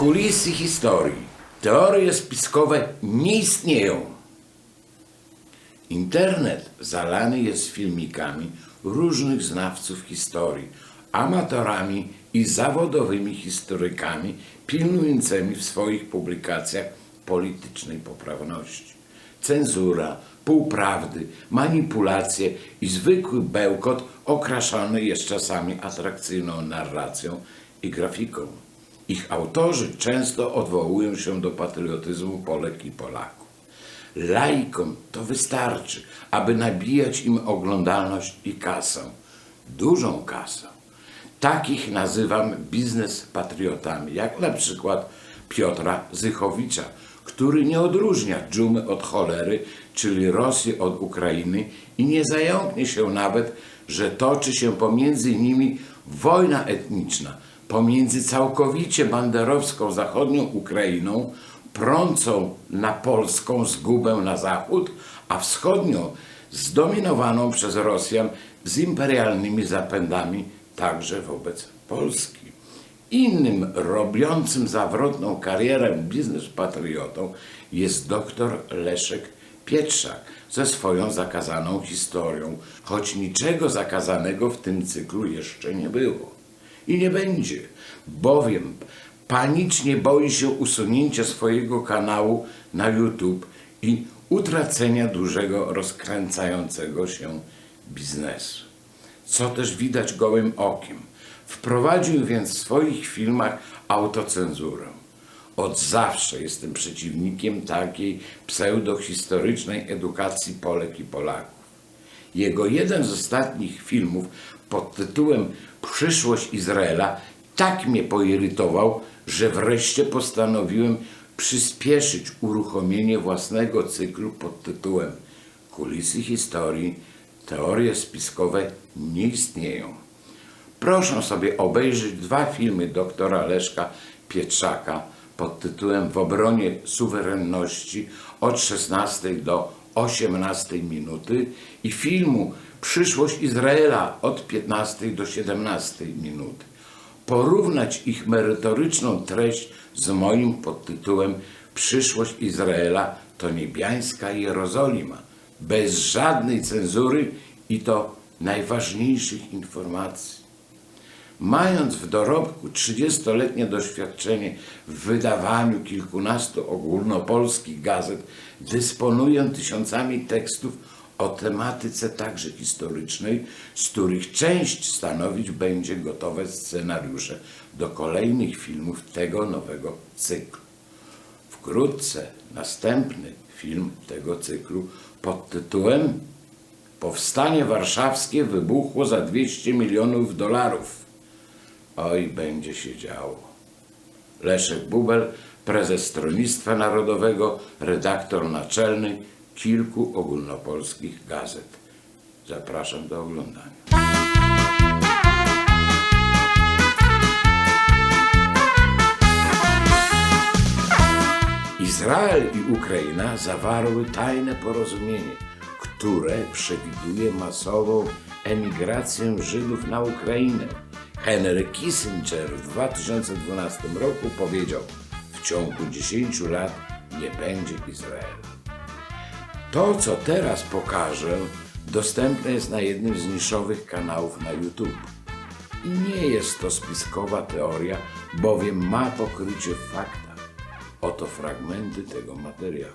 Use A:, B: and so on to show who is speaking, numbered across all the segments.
A: Kulisy historii. Teorie spiskowe nie istnieją. Internet zalany jest filmikami różnych znawców historii, amatorami i zawodowymi historykami pilnującymi w swoich publikacjach politycznej poprawności. Cenzura, półprawdy, manipulacje i zwykły bełkot okraszony jest czasami atrakcyjną narracją i grafiką. Ich autorzy często odwołują się do patriotyzmu Polek i Polaków. Laikom to wystarczy, aby nabijać im oglądalność i kasę. Dużą kasę. Takich nazywam biznes patriotami, jak na przykład Piotra Zychowicza, który nie odróżnia dżumy od cholery, czyli Rosji od Ukrainy i nie zająknie się nawet, że toczy się pomiędzy nimi wojna etniczna, pomiędzy całkowicie banderowską zachodnią Ukrainą, prącą na polską zgubę na zachód, a wschodnią zdominowaną przez Rosjan z imperialnymi zapędami także wobec Polski. Innym robiącym zawrotną karierę biznes patriotą jest doktor Leszek Pietrzak ze swoją zakazaną historią, choć niczego zakazanego w tym cyklu jeszcze nie było. I nie będzie, bowiem panicznie boi się usunięcia swojego kanału na YouTube i utracenia dużego rozkręcającego się biznesu. Co też widać gołym okiem. Wprowadził więc w swoich filmach autocenzurę. Od zawsze jestem przeciwnikiem takiej pseudohistorycznej edukacji Polek i Polaków. Jego jeden z ostatnich filmów pod tytułem Przyszłość Izraela tak mnie poirytował, że wreszcie postanowiłem przyspieszyć uruchomienie własnego cyklu pod tytułem Kulisy historii, teorie spiskowe nie istnieją. Proszę sobie obejrzeć dwa filmy doktora Leszka Pietrzaka pod tytułem W obronie suwerenności od 16 do 18 minuty i filmu Przyszłość Izraela od 15 do 17 minuty. Porównać ich merytoryczną treść z moim pod tytułem Przyszłość Izraela to niebiańska Jerozolima, bez żadnej cenzury i to najważniejszych informacji. Mając w dorobku 30-letnie doświadczenie w wydawaniu kilkunastu ogólnopolskich gazet, dysponuję tysiącami tekstów o tematyce także historycznej, z których część stanowić będzie gotowe scenariusze do kolejnych filmów tego nowego cyklu. Wkrótce następny film tego cyklu pod tytułem Powstanie Warszawskie wybuchło za 200 milionów dolarów. Oj, będzie się działo. Leszek Bubel, prezes Stronnictwa Narodowego, redaktor naczelny kilku ogólnopolskich gazet. Zapraszam do oglądania. Izrael i Ukraina zawarły tajne porozumienie, które przewiduje masową emigrację Żydów na Ukrainę. Henry Kissinger w 2012 roku powiedział: W ciągu 10 lat nie będzie Izraela. To, co teraz pokażę, dostępne jest na jednym z niszowych kanałów na YouTube. I nie jest to spiskowa teoria, bowiem ma pokrycie w faktach. Oto fragmenty tego materiału.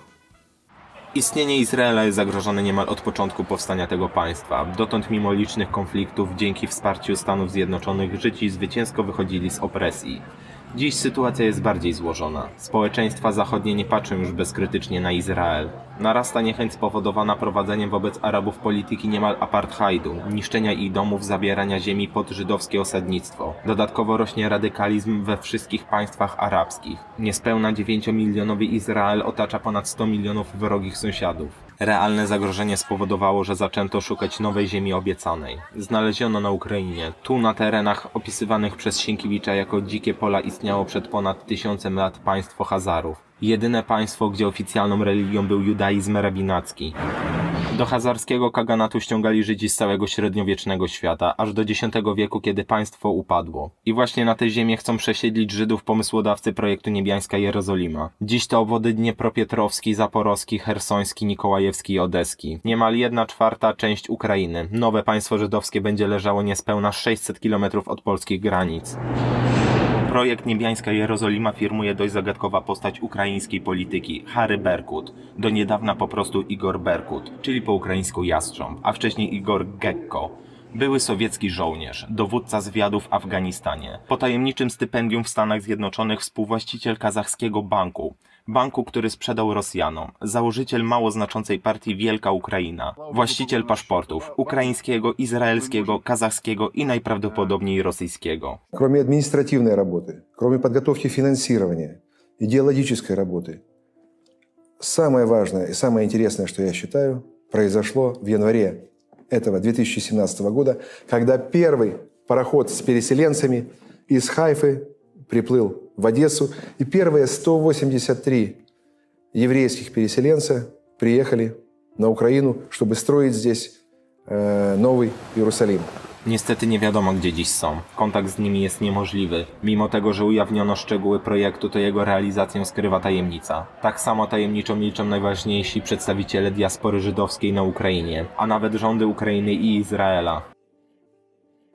B: Istnienie Izraela jest zagrożone niemal od początku powstania tego państwa. Dotąd mimo licznych konfliktów, dzięki wsparciu Stanów Zjednoczonych, Żydzi zwycięsko wychodzili z opresji. Dziś sytuacja jest bardziej złożona. Społeczeństwa zachodnie nie patrzą już bezkrytycznie na Izrael. Narasta niechęć spowodowana prowadzeniem wobec Arabów polityki niemal apartheidu, niszczenia ich domów, zabierania ziemi pod żydowskie osadnictwo. Dodatkowo rośnie radykalizm we wszystkich państwach arabskich. Niespełna 9-milionowy Izrael otacza ponad 100 milionów wrogich sąsiadów. Realne zagrożenie spowodowało, że zaczęto szukać nowej ziemi obiecanej. Znaleziono na Ukrainie. Tu na terenach opisywanych przez Sienkiewicza jako dzikie pola istniało przed ponad tysiącem lat państwo Hazarów. Jedyne państwo, gdzie oficjalną religią był judaizm rabinacki. Do hazarskiego kaganatu ściągali Żydzi z całego średniowiecznego świata, aż do X wieku, kiedy państwo upadło. I właśnie na tę ziemię chcą przesiedlić Żydów pomysłodawcy projektu Niebiańska Jerozolima. Dziś to obwody Dniepropietrowski, Zaporowski, Hersoński, Nikołajewski i Odeski. Niemal jedna czwarta część Ukrainy. Nowe państwo żydowskie będzie leżało niespełna 600 km od polskich granic. Projekt Niebiańska Jerozolima firmuje dość zagadkowa postać ukraińskiej polityki, Harry Berkut, do niedawna po prostu Igor Berkut, czyli po ukraińsku Jastrząb, a wcześniej Igor Gekko. Były sowiecki żołnierz, dowódca zwiadu w Afganistanie. Po tajemniczym stypendium w Stanach Zjednoczonych współwłaściciel kazachskiego banku Banku, który sprzedał Rosjanom. Założyciel mało znaczącej partii Wielka Ukraina. Właściciel paszportów ukraińskiego, izraelskiego, kazachskiego i najprawdopodobniej rosyjskiego.
C: Кроме административной работы, кроме подготовки финансирования, идеологической работы, самое важное и самое интересное, что я считаю, произошло в январе этого 2017 года, когда первый пароход с переселенцами из Хайфы приплыл в Одессу, и первые 183 еврейских переселенца приехали на Украину, чтобы строить здесь э, новый Иерусалим.
B: Niestety nie wiadomo gdzie dziś są. Kontakt z nimi jest niemożliwy. Mimo tego, że ujawniono szczegóły projektu, to jego realizację skrywa tajemnica. Tak samo tajemniczo milczą najważniejsi przedstawiciele diaspory żydowskiej na Ukrainie, a nawet rządy Ukrainy i Izraela.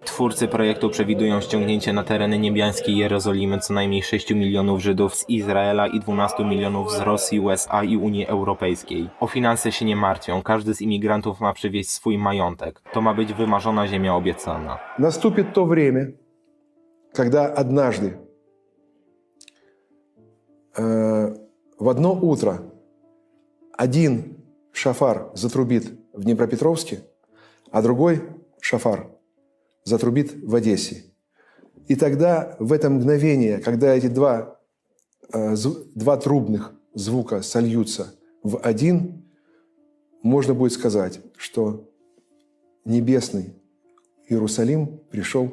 B: Twórcy projektu przewidują ściągnięcie na tereny niebiańskiej Jerozolimy co najmniej 6 milionów Żydów z Izraela i 12 milionów z Rosji, USA i Unii Europejskiej. O finanse się nie martwią, każdy z imigrantów ma przywieźć swój majątek. To ma być wymarzona ziemia obiecana.
C: Наступит то время, когда однажды э, в одно утро один шафар затрубит в Днепропетровске, а другой шафар затрубит в Одессе. И тогда, в это мгновение, когда эти два, э, два трубных звука сольются в один, можно будет сказать, что небесный Иерусалим пришел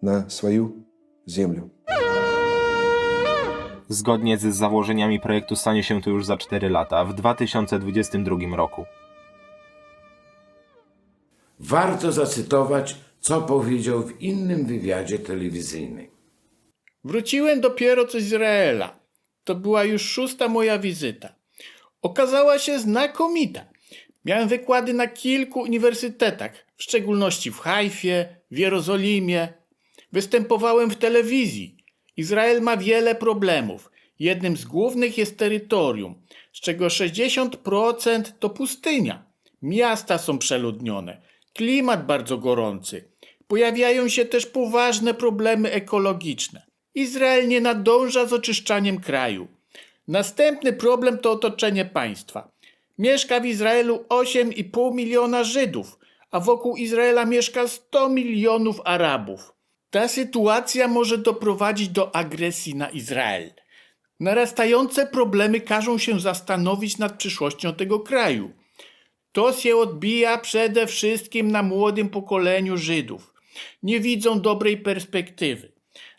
C: на свою землю.
B: Zgodnie z założeniami projektu stanie się to już za 4 lata, w 2022 roku.
A: Warto zacytować, co powiedział w innym wywiadzie telewizyjnym.
D: Wróciłem dopiero z Izraela. To była już szósta moja wizyta. Okazała się znakomita. Miałem wykłady na kilku uniwersytetach, w szczególności w Hajfie, w Jerozolimie. Występowałem w telewizji. Izrael ma wiele problemów. Jednym z głównych jest terytorium, z czego 60% to pustynia. Miasta są przeludnione, klimat bardzo gorący. Pojawiają się też poważne problemy ekologiczne. Izrael nie nadąża z oczyszczaniem kraju. Następny problem to otoczenie państwa. Mieszka w Izraelu 8,5 miliona Żydów, a wokół Izraela mieszka 100 milionów Arabów. Ta sytuacja może doprowadzić do agresji na Izrael. Narastające problemy każą się zastanowić nad przyszłością tego kraju. To się odbija przede wszystkim na młodym pokoleniu Żydów. Nie widzą dobrej perspektywy.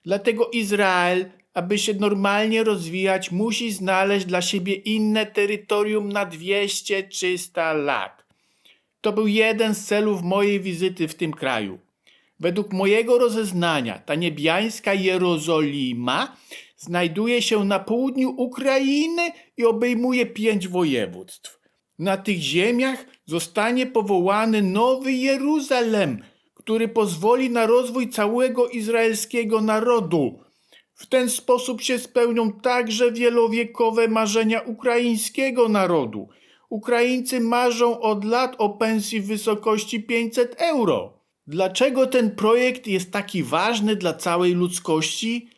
D: Dlatego Izrael, aby się normalnie rozwijać, musi znaleźć dla siebie inne terytorium na 200-300 lat. To był jeden z celów mojej wizyty w tym kraju. Według mojego rozeznania ta niebiańska Jerozolima znajduje się na południu Ukrainy i obejmuje pięć województw. Na tych ziemiach zostanie powołany nowy Jeruzalem, który pozwoli na rozwój całego izraelskiego narodu. W ten sposób się spełnią także wielowiekowe marzenia ukraińskiego narodu. Ukraińcy marzą od lat o pensji w wysokości 500 euro. Dlaczego ten projekt jest taki ważny dla całej ludzkości?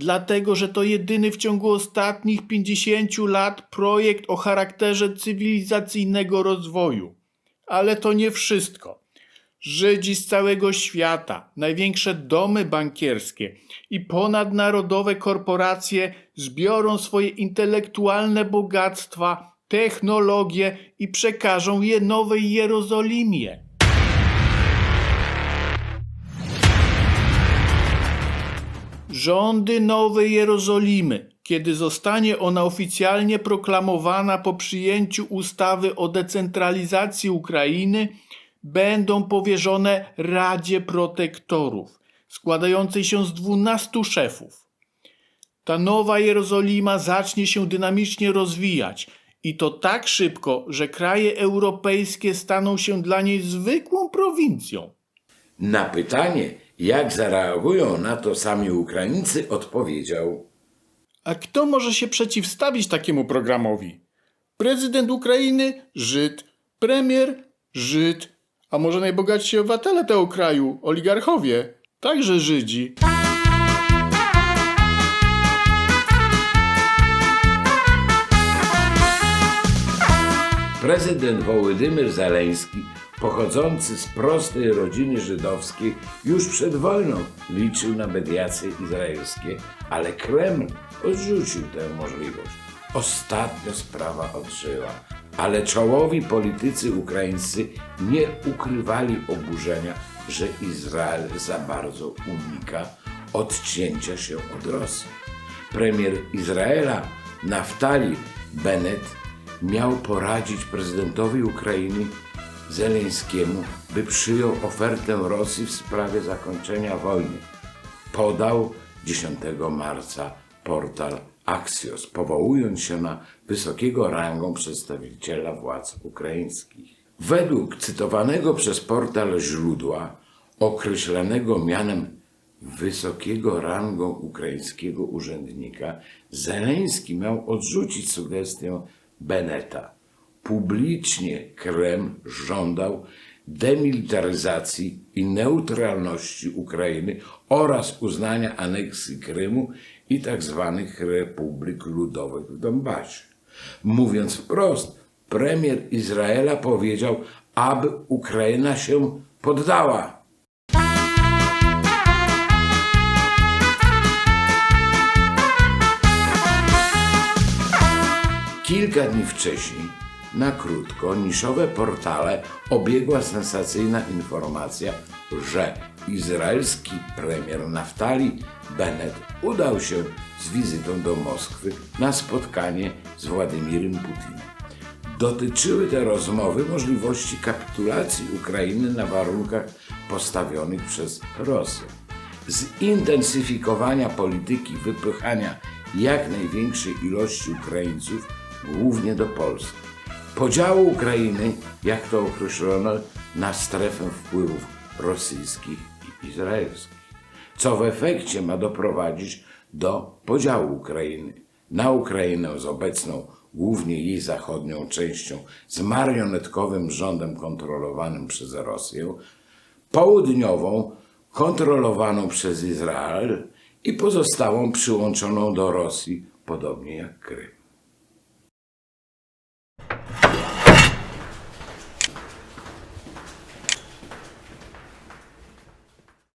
D: Dlatego, że to jedyny w ciągu ostatnich 50 lat projekt o charakterze cywilizacyjnego rozwoju. Ale to nie wszystko. Żydzi z całego świata, największe domy bankierskie i ponadnarodowe korporacje zbiorą swoje intelektualne bogactwa, technologie i przekażą je Nowej Jerozolimie. Rządy Nowej Jerozolimy kiedy zostanie ona oficjalnie proklamowana po przyjęciu ustawy o decentralizacji Ukrainy, będą powierzone Radzie Protektorów, składającej się z 12 szefów. Ta nowa Jerozolima zacznie się dynamicznie rozwijać i to tak szybko, że kraje europejskie staną się dla niej zwykłą prowincją.
A: Na pytanie, jak zareagują na to sami Ukraińcy, odpowiedział:
D: A kto może się przeciwstawić takiemu programowi? Prezydent Ukrainy Żyd, premier Żyd, a może najbogatsi obywatele tego kraju, oligarchowie, także Żydzi.
A: Prezydent Wołodymyr Zaleński, pochodzący z prostej rodziny żydowskiej, już przed wojną liczył na mediacje izraelskie, ale Kreml odrzucił tę możliwość. Ostatnio sprawa odżyła, ale czołowi politycy ukraińscy nie ukrywali oburzenia, że Izrael za bardzo unika odcięcia się od Rosji. Premier Izraela Naftali Bennett miał poradzić prezydentowi Ukrainy Zeleńskiemu, by przyjął ofertę Rosji w sprawie zakończenia wojny. Podał 10 marca portal Axios, powołując się na wysokiego rangą przedstawiciela władz ukraińskich. Według cytowanego przez portal źródła, określanego mianem wysokiego rangą ukraińskiego urzędnika, Zeleński miał odrzucić sugestię Beneta. Publicznie Kreml żądał demilitaryzacji i neutralności Ukrainy oraz uznania aneksji Krymu i tzw. republik ludowych w Donbasie. Mówiąc wprost, premier Izraela powiedział, aby Ukraina się poddała. Kilka dni wcześniej, na krótko, niszowe portale obiegła sensacyjna informacja, że izraelski premier Naftali Bennett udał się z wizytą do Moskwy na spotkanie z Władimirem Putinem. Dotyczyły te rozmowy możliwości kapitulacji Ukrainy na warunkach postawionych przez Rosję, zintensyfikowania polityki wypychania jak największej ilości Ukraińców, głównie do Polski, podziału Ukrainy, jak to określono, na strefę wpływów rosyjskich i izraelskich, co w efekcie ma doprowadzić do podziału Ukrainy na Ukrainę z obecną, głównie jej zachodnią częścią, z marionetkowym rządem kontrolowanym przez Rosję, południową, kontrolowaną przez Izrael i pozostałą przyłączoną do Rosji, podobnie jak Krym.